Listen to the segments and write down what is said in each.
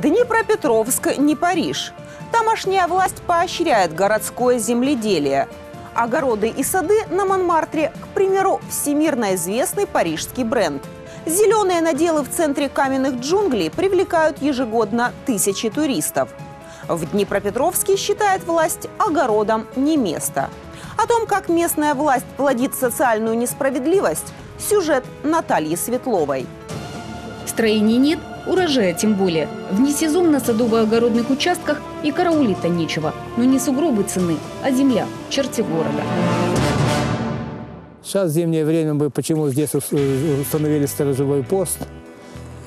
Днепропетровск не Париж. Тамошняя власть поощряет городское земледелие. Огороды и сады на Монмартре, к примеру, всемирно известный парижский бренд. Зеленые наделы в центре каменных джунглей привлекают ежегодно тысячи туристов. В Днепропетровске считает власть огородом не место. О том, как местная власть плодит социальную несправедливость, сюжет Натальи Светловой. Строений нет, урожая тем более. Вне сезон на садово-огородных участках и караулить-то нечего. Но не сугробы цены, а земля в черте города. Сейчас в зимнее время мы почему здесь ус- установили сторожевой пост.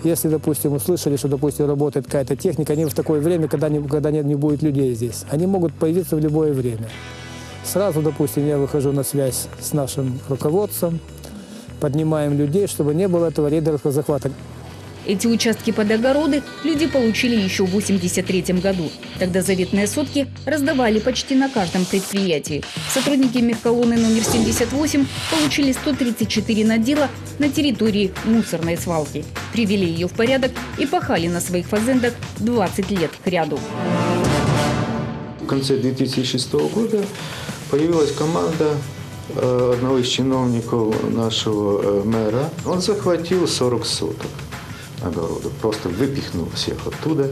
Если, допустим, услышали, что, допустим, работает какая-то техника, они в такое время, когда, не, когда нет, не будет людей здесь, они могут появиться в любое время. Сразу, допустим, я выхожу на связь с нашим руководством, поднимаем людей, чтобы не было этого рейдерского захвата. Эти участки под огороды люди получили еще в 83 году. Тогда заветные сотки раздавали почти на каждом предприятии. Сотрудники мехколонны номер 78 получили 134 надела на территории мусорной свалки. Привели ее в порядок и пахали на своих фазендах 20 лет к ряду. В конце 2006 года появилась команда э, одного из чиновников нашего э, мэра. Он захватил 40 соток огородов, просто выпихнул всех оттуда.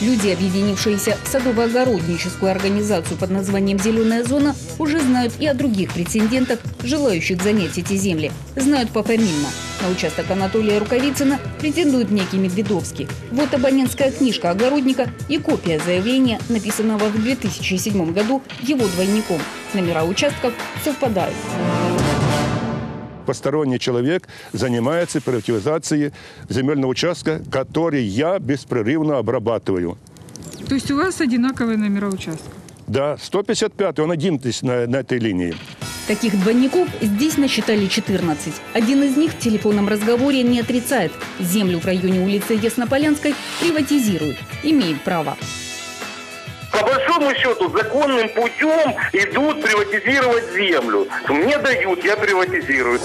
Люди, объединившиеся в садово-огородническую организацию под названием «Зеленая зона», уже знают и о других претендентах, желающих занять эти земли. Знают пофамильно. На участок Анатолия Рукавицына претендует некий Медведовский. Вот абонентская книжка огородника и копия заявления, написанного в 2007 году его двойником. Номера участков совпадают. Посторонний человек занимается приватизацией земельного участка, который я беспрерывно обрабатываю. То есть у вас одинаковые номера участка? Да, 155 он один здесь на, на этой линии. Таких двойников здесь насчитали 14. Один из них в телефонном разговоре не отрицает. Землю в районе улицы Яснополянской приватизируют. Имеет право. Большому счету, законным путем идут приватизировать землю. Мне дают, я приватизирую.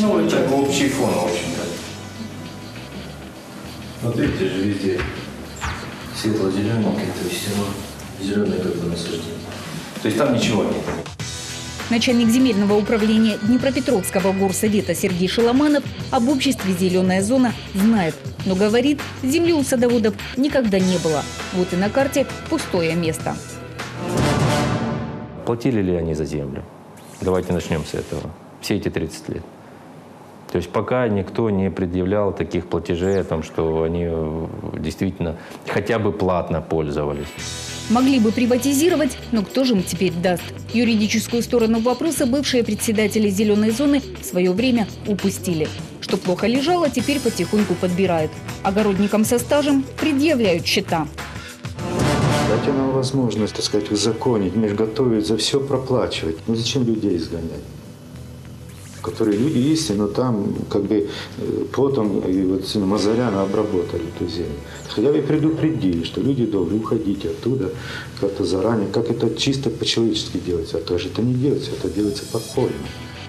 Ну, это общий фон, в общем-то. Вот видите же везде светло-зелененькое, то есть оно зеленое как бы насаждение. То есть там ничего нет. Начальник земельного управления Днепропетровского горсовета Сергей Шеломанов об обществе «Зеленая зона» знает, но говорит, земли у садоводов никогда не было. Вот и на карте пустое место. Платили ли они за землю? Давайте начнем с этого. Все эти 30 лет. То есть пока никто не предъявлял таких платежей о том, что они э, действительно хотя бы платно пользовались. Могли бы приватизировать, но кто же им теперь даст? Юридическую сторону вопроса бывшие председатели «Зеленой зоны» в свое время упустили. Что плохо лежало, теперь потихоньку подбирают. Огородникам со стажем предъявляют счета. Дайте нам возможность, так сказать, узаконить, межготовить, за все проплачивать. Ну зачем людей изгонять? Которые люди есть, но там как бы э, потом и вот сына Мазаряна обработали эту землю. Хотя бы предупредили, что люди добрые, уходите оттуда как-то заранее. Как это чисто по-человечески делается? А то же это не делается, это делается подпольно.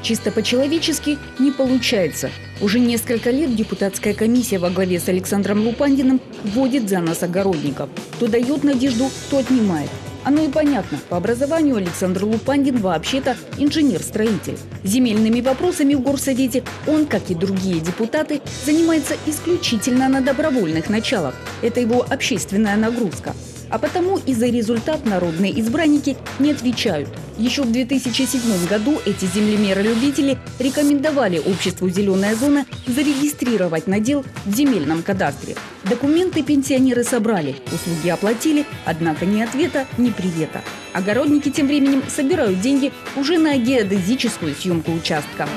Чисто по-человечески не получается. Уже несколько лет депутатская комиссия во главе с Александром Лупандиным вводит за нас огородников. То дает надежду, то отнимает. Оно и понятно. По образованию Александр Лупандин вообще-то инженер-строитель. Земельными вопросами в горсовете он, как и другие депутаты, занимается исключительно на добровольных началах. Это его общественная нагрузка. А потому и за результат народные избранники не отвечают. Еще в 2007 году эти землемеры-любители рекомендовали обществу «Зеленая зона» зарегистрировать надел в земельном кадастре. Документы пенсионеры собрали, услуги оплатили, однако ни ответа, ни привета. Огородники тем временем собирают деньги уже на геодезическую съемку участка.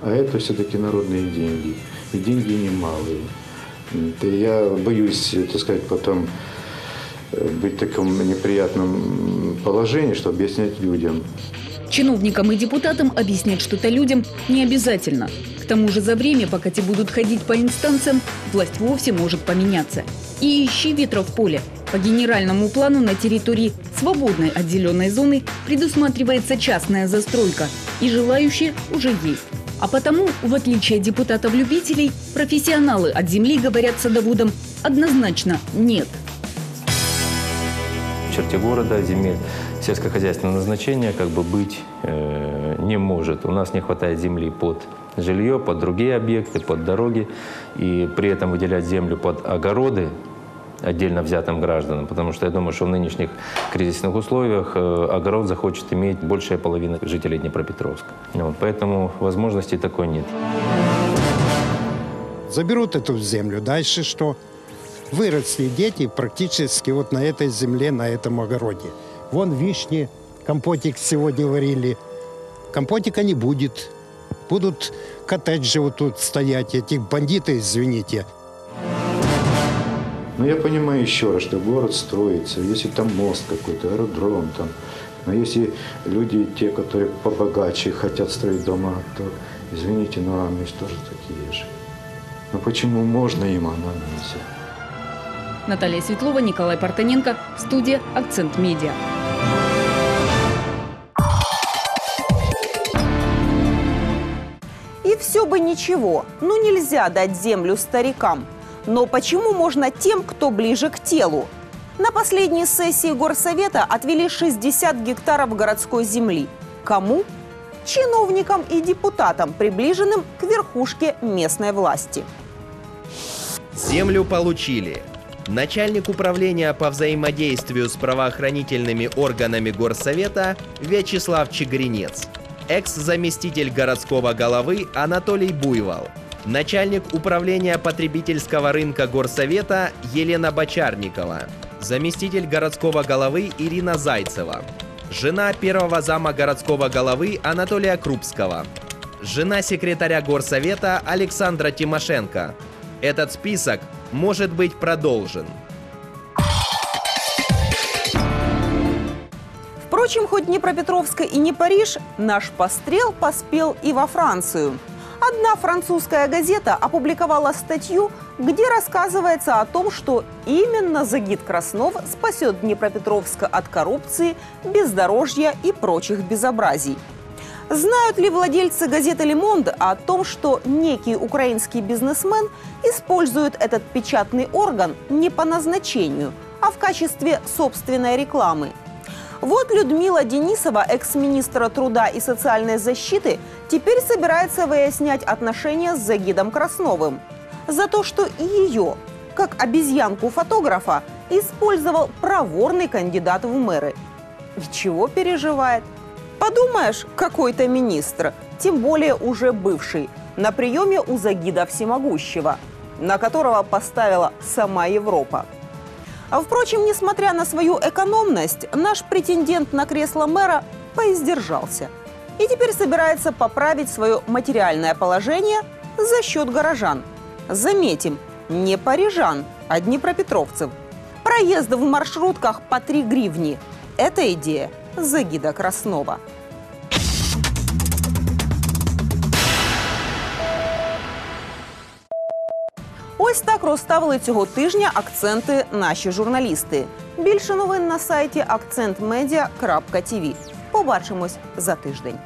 А это все-таки народные деньги. И деньги немалые. Я боюсь, так сказать, потом э, быть в таком неприятном положении, что объяснять людям. Чиновникам и депутатам объяснять что-то людям не обязательно. К тому же за время, пока те будут ходить по инстанциям, власть вовсе может поменяться. И ищи ветра в поле. По генеральному плану на территории, свободной от зеленой зоны, предусматривается частная застройка. И желающие уже есть. А потому, в отличие от депутатов-любителей, профессионалы от земли говорят садоводам однозначно «нет». Черте города земель сельскохозяйственного назначения как бы быть э, не может. У нас не хватает земли под жилье, под другие объекты, под дороги. И при этом выделять землю под огороды отдельно взятым гражданам, потому что я думаю, что в нынешних кризисных условиях э, огород захочет иметь большая половина жителей Днепропетровска. Вот, поэтому возможности такой нет. Заберут эту землю, дальше что? Выросли дети практически вот на этой земле, на этом огороде. Вон вишни, компотик сегодня варили. Компотика не будет. Будут коттеджи вот тут стоять, этих бандиты, извините. Но я понимаю еще раз, что город строится, если там мост какой-то, аэродром там. Но если люди, те, которые побогаче, хотят строить дома, то, извините, но они же тоже такие же. Но почему можно им, а нам нельзя? Наталья Светлова, Николай Партаненко, студия «Акцент Медиа». И все бы ничего, ну нельзя дать землю старикам. Но почему можно тем, кто ближе к телу? На последней сессии Горсовета отвели 60 гектаров городской земли. Кому? Чиновникам и депутатам, приближенным к верхушке местной власти. Землю получили. Начальник управления по взаимодействию с правоохранительными органами Горсовета Вячеслав Чигринец. Экс-заместитель городского головы Анатолий Буйвол. Начальник управления потребительского рынка Горсовета Елена Бочарникова. Заместитель городского головы Ирина Зайцева. Жена первого зама городского головы Анатолия Крупского. Жена секретаря Горсовета Александра Тимошенко. Этот список может быть продолжен. Впрочем, хоть Днепропетровска и не Париж, наш пострел поспел и во Францию. Одна французская газета опубликовала статью, где рассказывается о том, что именно Загид Краснов спасет Днепропетровска от коррупции, бездорожья и прочих безобразий. Знают ли владельцы газеты «Лемонд» о том, что некий украинский бизнесмен использует этот печатный орган не по назначению, а в качестве собственной рекламы? Вот Людмила Денисова, экс-министра труда и социальной защиты, теперь собирается выяснять отношения с Загидом Красновым. За то, что и ее, как обезьянку фотографа, использовал проворный кандидат в мэры. И чего переживает? Подумаешь, какой-то министр, тем более уже бывший, на приеме у Загида Всемогущего, на которого поставила сама Европа. А впрочем, несмотря на свою экономность, наш претендент на кресло мэра поиздержался И теперь собирается поправить свое материальное положение за счет горожан. Заметим, не парижан, а днепропетровцев. Проезд в маршрутках по 3 гривни – это идея Загида Краснова. Ось так розставили цього тижня акценти наші журналісти. Більше новин на сайті акцентмедіа.тв. Побачимось за тиждень.